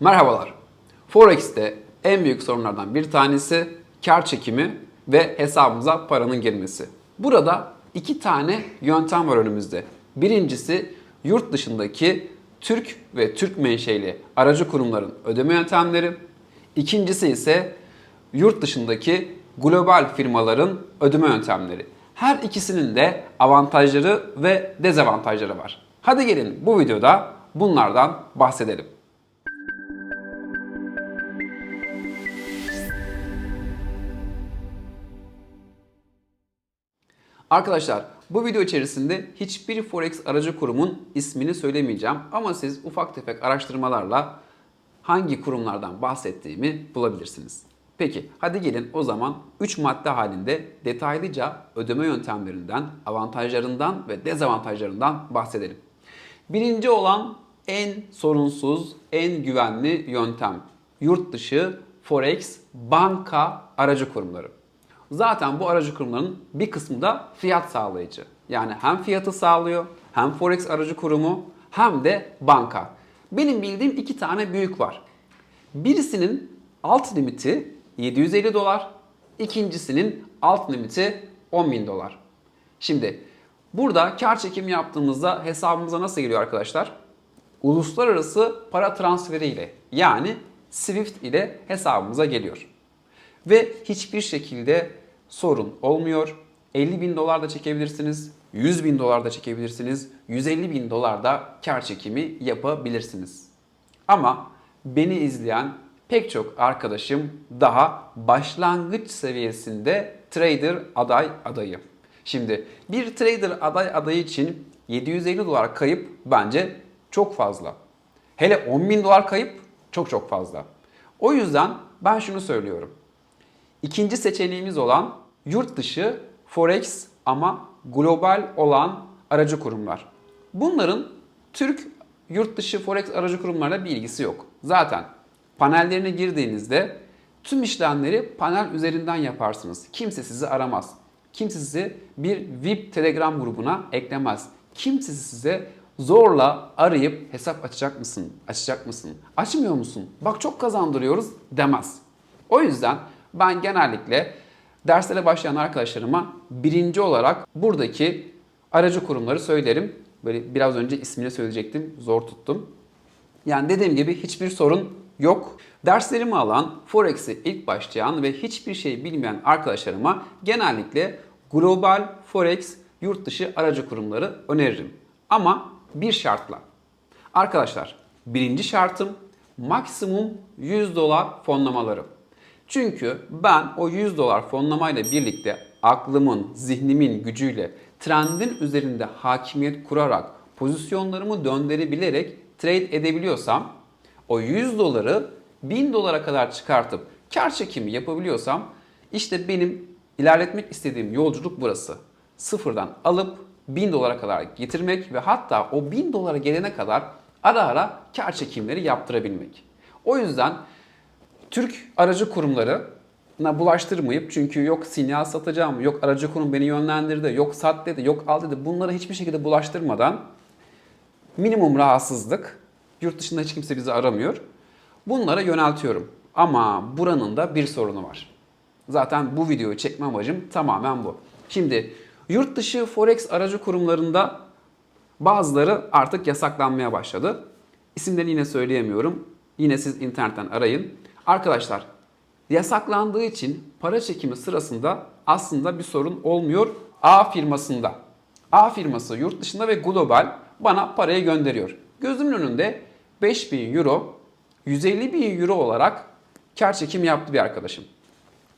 Merhabalar. Forex'te en büyük sorunlardan bir tanesi kar çekimi ve hesabımıza paranın girmesi. Burada iki tane yöntem var önümüzde. Birincisi yurt dışındaki Türk ve Türk menşeli aracı kurumların ödeme yöntemleri. İkincisi ise yurt dışındaki global firmaların ödeme yöntemleri. Her ikisinin de avantajları ve dezavantajları var. Hadi gelin bu videoda bunlardan bahsedelim. Arkadaşlar bu video içerisinde hiçbir forex aracı kurumun ismini söylemeyeceğim ama siz ufak tefek araştırmalarla hangi kurumlardan bahsettiğimi bulabilirsiniz. Peki hadi gelin o zaman 3 madde halinde detaylıca ödeme yöntemlerinden, avantajlarından ve dezavantajlarından bahsedelim. Birinci olan en sorunsuz, en güvenli yöntem yurt dışı forex banka aracı kurumları. Zaten bu aracı kurumların bir kısmı da fiyat sağlayıcı. Yani hem fiyatı sağlıyor, hem forex aracı kurumu, hem de banka. Benim bildiğim iki tane büyük var. Birisinin alt limiti 750 dolar, ikincisinin alt limiti 10 bin dolar. Şimdi burada kar çekimi yaptığımızda hesabımıza nasıl geliyor arkadaşlar? Uluslararası para transferi ile yani SWIFT ile hesabımıza geliyor. Ve hiçbir şekilde sorun olmuyor. 50 bin dolar da çekebilirsiniz, 100 bin dolar da çekebilirsiniz, 150 bin dolar da kar çekimi yapabilirsiniz. Ama beni izleyen pek çok arkadaşım daha başlangıç seviyesinde trader aday adayı. Şimdi bir trader aday adayı için 750 dolar kayıp bence çok fazla. Hele 10 bin dolar kayıp çok çok fazla. O yüzden ben şunu söylüyorum. İkinci seçeneğimiz olan yurt dışı forex ama global olan aracı kurumlar. Bunların Türk yurt dışı forex aracı kurumlarla bir ilgisi yok. Zaten panellerine girdiğinizde tüm işlemleri panel üzerinden yaparsınız. Kimse sizi aramaz. Kimse sizi bir VIP Telegram grubuna eklemez. Kimse size zorla arayıp hesap açacak mısın? Açacak mısın? Açmıyor musun? Bak çok kazandırıyoruz demez. O yüzden ben genellikle derslere başlayan arkadaşlarıma birinci olarak buradaki aracı kurumları söylerim. Böyle biraz önce ismini söyleyecektim. Zor tuttum. Yani dediğim gibi hiçbir sorun yok. Derslerimi alan, Forex'e ilk başlayan ve hiçbir şey bilmeyen arkadaşlarıma genellikle global Forex yurt dışı aracı kurumları öneririm. Ama bir şartla. Arkadaşlar birinci şartım maksimum 100 dolar fonlamaları. Çünkü ben o 100 dolar fonlamayla birlikte aklımın, zihnimin gücüyle trendin üzerinde hakimiyet kurarak pozisyonlarımı döndürebilerek trade edebiliyorsam o 100 doları 1000 dolara kadar çıkartıp kar çekimi yapabiliyorsam işte benim ilerletmek istediğim yolculuk burası. Sıfırdan alıp 1000 dolara kadar getirmek ve hatta o 1000 dolara gelene kadar ara ara kar çekimleri yaptırabilmek. O yüzden Türk aracı kurumlarına bulaştırmayıp çünkü yok sinyal satacağım, yok aracı kurum beni yönlendirdi, yok sat dedi, yok al dedi. Bunları hiçbir şekilde bulaştırmadan minimum rahatsızlık, yurt dışında hiç kimse bizi aramıyor. Bunlara yöneltiyorum. Ama buranın da bir sorunu var. Zaten bu videoyu çekme amacım tamamen bu. Şimdi yurt dışı forex aracı kurumlarında bazıları artık yasaklanmaya başladı. İsimlerini yine söyleyemiyorum. Yine siz internetten arayın. Arkadaşlar yasaklandığı için para çekimi sırasında aslında bir sorun olmuyor A firmasında. A firması yurt dışında ve global bana parayı gönderiyor. Gözümün önünde 5000 euro 150 bin euro olarak kar çekimi yaptı bir arkadaşım.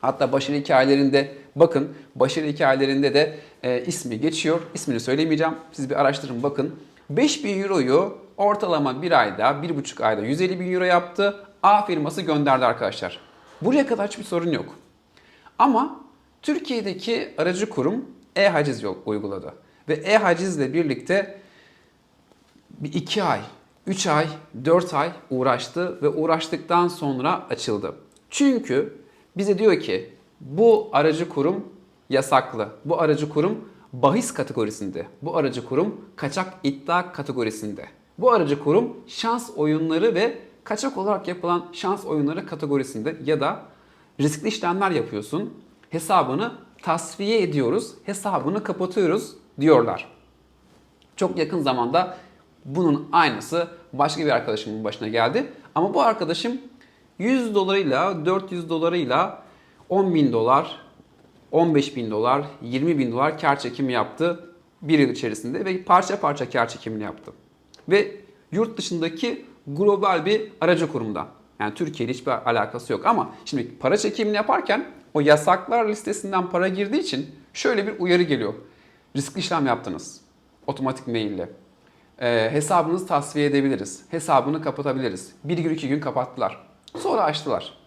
Hatta başarı hikayelerinde bakın başarı hikayelerinde de e, ismi geçiyor. İsmini söylemeyeceğim. Siz bir araştırın bakın. 5000 euroyu ortalama bir ayda, bir buçuk ayda 150 bin euro yaptı. A firması gönderdi arkadaşlar. Buraya kadar hiçbir sorun yok. Ama Türkiye'deki aracı kurum e-haciz uyguladı. Ve e-haciz ile birlikte bir iki ay, 3 ay, 4 ay uğraştı ve uğraştıktan sonra açıldı. Çünkü bize diyor ki bu aracı kurum yasaklı. Bu aracı kurum bahis kategorisinde. Bu aracı kurum kaçak iddia kategorisinde. Bu aracı kurum şans oyunları ve kaçak olarak yapılan şans oyunları kategorisinde ya da riskli işlemler yapıyorsun. Hesabını tasfiye ediyoruz, hesabını kapatıyoruz diyorlar. Çok yakın zamanda bunun aynısı başka bir arkadaşımın başına geldi. Ama bu arkadaşım 100 dolarıyla 400 dolarıyla 10 bin dolar, 15 bin dolar, 20 bin dolar kar çekimi yaptı bir yıl içerisinde ve parça parça kar çekimini yaptı. Ve yurt dışındaki global bir aracı kurumdan. Yani Türkiye ile hiçbir alakası yok ama şimdi para çekimini yaparken o yasaklar listesinden para girdiği için şöyle bir uyarı geliyor. Riskli işlem yaptınız. Otomatik maille. Ee, hesabınızı tasfiye edebiliriz. Hesabını kapatabiliriz. Bir gün iki gün kapattılar. Sonra açtılar.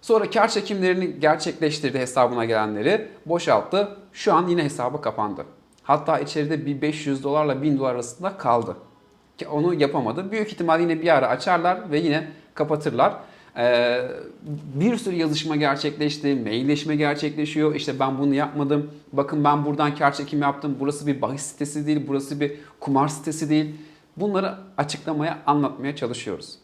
Sonra kar çekimlerini gerçekleştirdi hesabına gelenleri boşalttı. Şu an yine hesabı kapandı. Hatta içeride bir 500 dolarla 1000 dolar arasında kaldı. Onu yapamadı. Büyük ihtimal yine bir ara açarlar ve yine kapatırlar. Ee, bir sürü yazışma gerçekleşti, mailleşme gerçekleşiyor. İşte ben bunu yapmadım. Bakın ben buradan kar çekim yaptım. Burası bir bahis sitesi değil, burası bir kumar sitesi değil. Bunları açıklamaya, anlatmaya çalışıyoruz.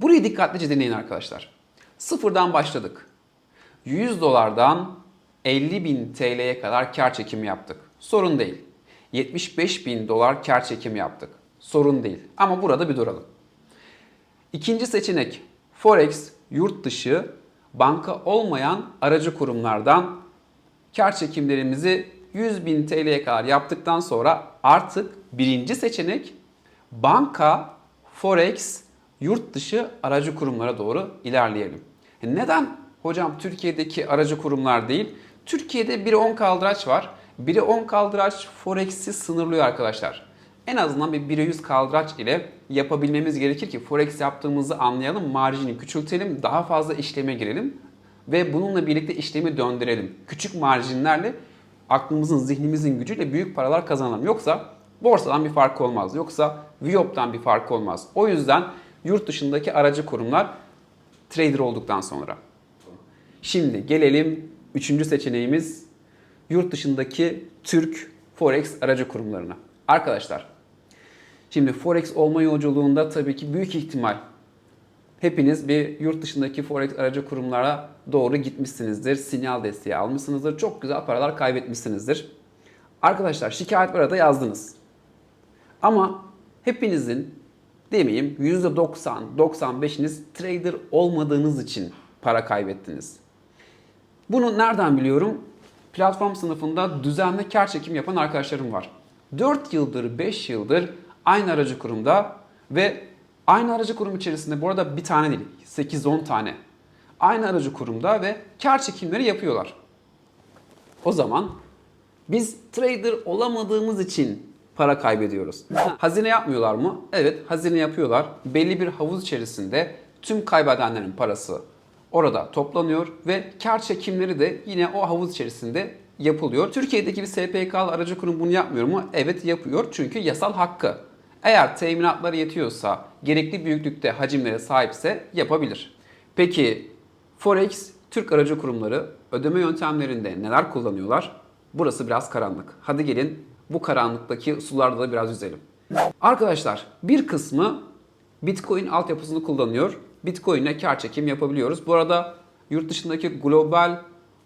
Burayı dikkatlice dinleyin arkadaşlar. Sıfırdan başladık. 100 dolardan 50 bin TL'ye kadar kar çekimi yaptık. Sorun değil. 75 bin dolar kar çekimi yaptık. Sorun değil. Ama burada bir duralım. İkinci seçenek Forex yurt dışı banka olmayan aracı kurumlardan kar çekimlerimizi 100 bin TL'ye kadar yaptıktan sonra artık birinci seçenek banka, forex, yurt dışı aracı kurumlara doğru ilerleyelim. E Neden hocam Türkiye'deki aracı kurumlar değil? Türkiye'de biri 10 kaldıraç var. Biri 10 kaldıraç forex'i sınırlıyor arkadaşlar. En azından bir 1'e 100 kaldıraç ile yapabilmemiz gerekir ki forex yaptığımızı anlayalım, marjini küçültelim, daha fazla işleme girelim ve bununla birlikte işlemi döndürelim. Küçük marjinlerle aklımızın, zihnimizin gücüyle büyük paralar kazanalım. Yoksa borsadan bir fark olmaz. Yoksa Viyop'tan bir fark olmaz. O yüzden yurt dışındaki aracı kurumlar trader olduktan sonra. Şimdi gelelim üçüncü seçeneğimiz yurt dışındaki Türk Forex aracı kurumlarına. Arkadaşlar şimdi Forex olma yolculuğunda tabii ki büyük ihtimal hepiniz bir yurt dışındaki Forex aracı kurumlara doğru gitmişsinizdir. Sinyal desteği almışsınızdır. Çok güzel paralar kaybetmişsinizdir. Arkadaşlar şikayet arada yazdınız. Ama hepinizin demeyeyim %90-95'iniz trader olmadığınız için para kaybettiniz. Bunu nereden biliyorum? Platform sınıfında düzenli kar çekim yapan arkadaşlarım var. 4 yıldır, 5 yıldır aynı aracı kurumda ve aynı aracı kurum içerisinde bu arada bir tane değil, 8-10 tane. Aynı aracı kurumda ve kar çekimleri yapıyorlar. O zaman biz trader olamadığımız için para kaybediyoruz. Hazine yapmıyorlar mı? Evet, hazine yapıyorlar. Belli bir havuz içerisinde tüm kaybedenlerin parası orada toplanıyor ve kar çekimleri de yine o havuz içerisinde yapılıyor. Türkiye'deki bir SPK'lı aracı kurum bunu yapmıyor mu? Evet yapıyor çünkü yasal hakkı. Eğer teminatları yetiyorsa, gerekli büyüklükte hacimlere sahipse yapabilir. Peki Forex Türk aracı kurumları ödeme yöntemlerinde neler kullanıyorlar? Burası biraz karanlık. Hadi gelin bu karanlıktaki sularda da biraz yüzelim. Arkadaşlar bir kısmı Bitcoin altyapısını kullanıyor. Bitcoin'e kar çekim yapabiliyoruz. Bu arada yurt dışındaki global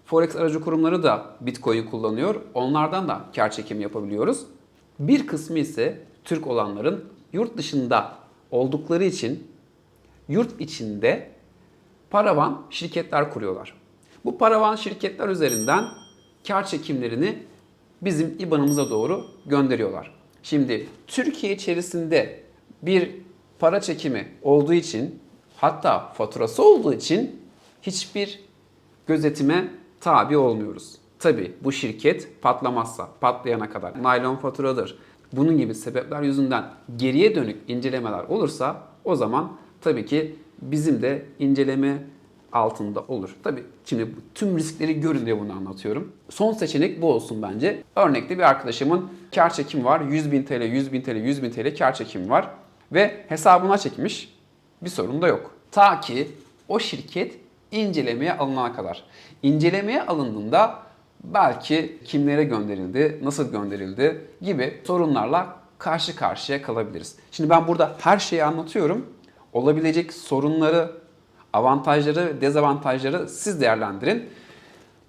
forex aracı kurumları da Bitcoin kullanıyor. Onlardan da kar çekim yapabiliyoruz. Bir kısmı ise Türk olanların yurt dışında oldukları için yurt içinde paravan şirketler kuruyorlar. Bu paravan şirketler üzerinden kar çekimlerini bizim IBAN'ımıza doğru gönderiyorlar. Şimdi Türkiye içerisinde bir para çekimi olduğu için hatta faturası olduğu için hiçbir gözetime tabi olmuyoruz. Tabi bu şirket patlamazsa, patlayana kadar naylon faturadır. Bunun gibi sebepler yüzünden geriye dönük incelemeler olursa o zaman tabii ki bizim de inceleme altında olur. Tabii şimdi tüm riskleri görün diye bunu anlatıyorum. Son seçenek bu olsun bence. Örnekte bir arkadaşımın kar çekimi var. 100 bin TL, 100 bin TL, 100 bin TL kar çekimi var. Ve hesabına çekmiş. Bir sorun da yok. Ta ki o şirket incelemeye alınana kadar. İncelemeye alındığında belki kimlere gönderildi, nasıl gönderildi gibi sorunlarla karşı karşıya kalabiliriz. Şimdi ben burada her şeyi anlatıyorum. olabilecek sorunları, avantajları dezavantajları siz değerlendirin.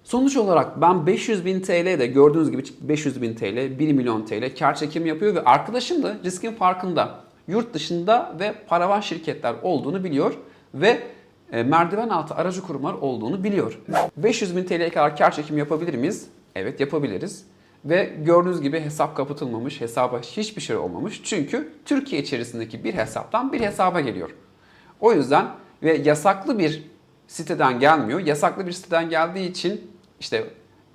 Sonuç olarak ben 500 bin TL de gördüğünüz gibi 500 bin TL, 1 milyon TL kar çekimi yapıyor ve arkadaşım da riskin farkında. Yurt dışında ve paravan şirketler olduğunu biliyor ve merdiven altı aracı kurumlar olduğunu biliyor. 500 bin TL'ye kadar kar çekimi yapabilir miyiz? Evet yapabiliriz. Ve gördüğünüz gibi hesap kapatılmamış, hesaba hiçbir şey olmamış. Çünkü Türkiye içerisindeki bir hesaptan bir hesaba geliyor. O yüzden ve yasaklı bir siteden gelmiyor. Yasaklı bir siteden geldiği için işte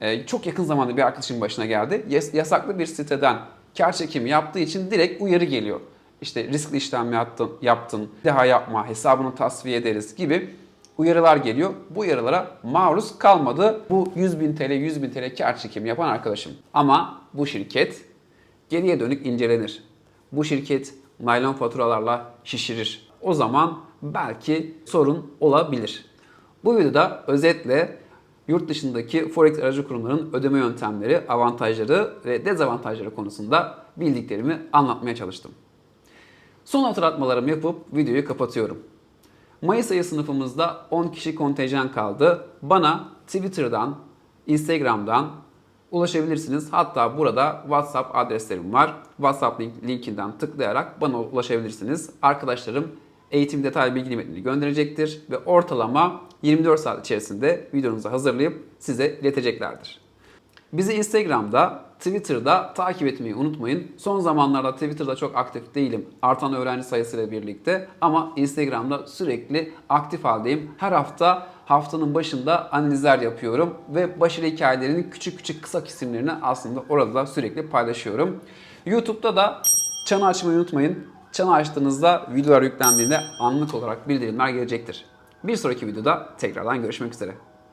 e, çok yakın zamanda bir arkadaşımın başına geldi. Yas- Yasaklı bir siteden kar çekimi yaptığı için direkt uyarı geliyor. İşte riskli işlem yaptın, yaptın, daha yapma, hesabını tasfiye ederiz gibi uyarılar geliyor. Bu uyarılara maruz kalmadı bu 100 bin TL, 100 bin TL kar çekimi yapan arkadaşım. Ama bu şirket geriye dönük incelenir. Bu şirket naylon faturalarla şişirir. O zaman belki sorun olabilir. Bu videoda özetle yurt dışındaki forex aracı kurumların ödeme yöntemleri, avantajları ve dezavantajları konusunda bildiklerimi anlatmaya çalıştım. Son hatırlatmalarımı yapıp videoyu kapatıyorum. Mayıs ayı sınıfımızda 10 kişi kontenjan kaldı. Bana Twitter'dan, Instagram'dan ulaşabilirsiniz. Hatta burada WhatsApp adreslerim var. WhatsApp link, linkinden tıklayarak bana ulaşabilirsiniz. Arkadaşlarım eğitim detaylı bilgi metnini gönderecektir ve ortalama 24 saat içerisinde videonuzu hazırlayıp size ileteceklerdir. Bizi Instagram'da, Twitter'da takip etmeyi unutmayın. Son zamanlarda Twitter'da çok aktif değilim. Artan öğrenci sayısıyla birlikte ama Instagram'da sürekli aktif haldeyim. Her hafta haftanın başında analizler yapıyorum ve başarı hikayelerinin küçük küçük kısa kesimlerini aslında orada da sürekli paylaşıyorum. YouTube'da da çanı açmayı unutmayın. Çanı açtığınızda videolar yüklendiğinde anlık olarak bildirimler gelecektir. Bir sonraki videoda tekrardan görüşmek üzere.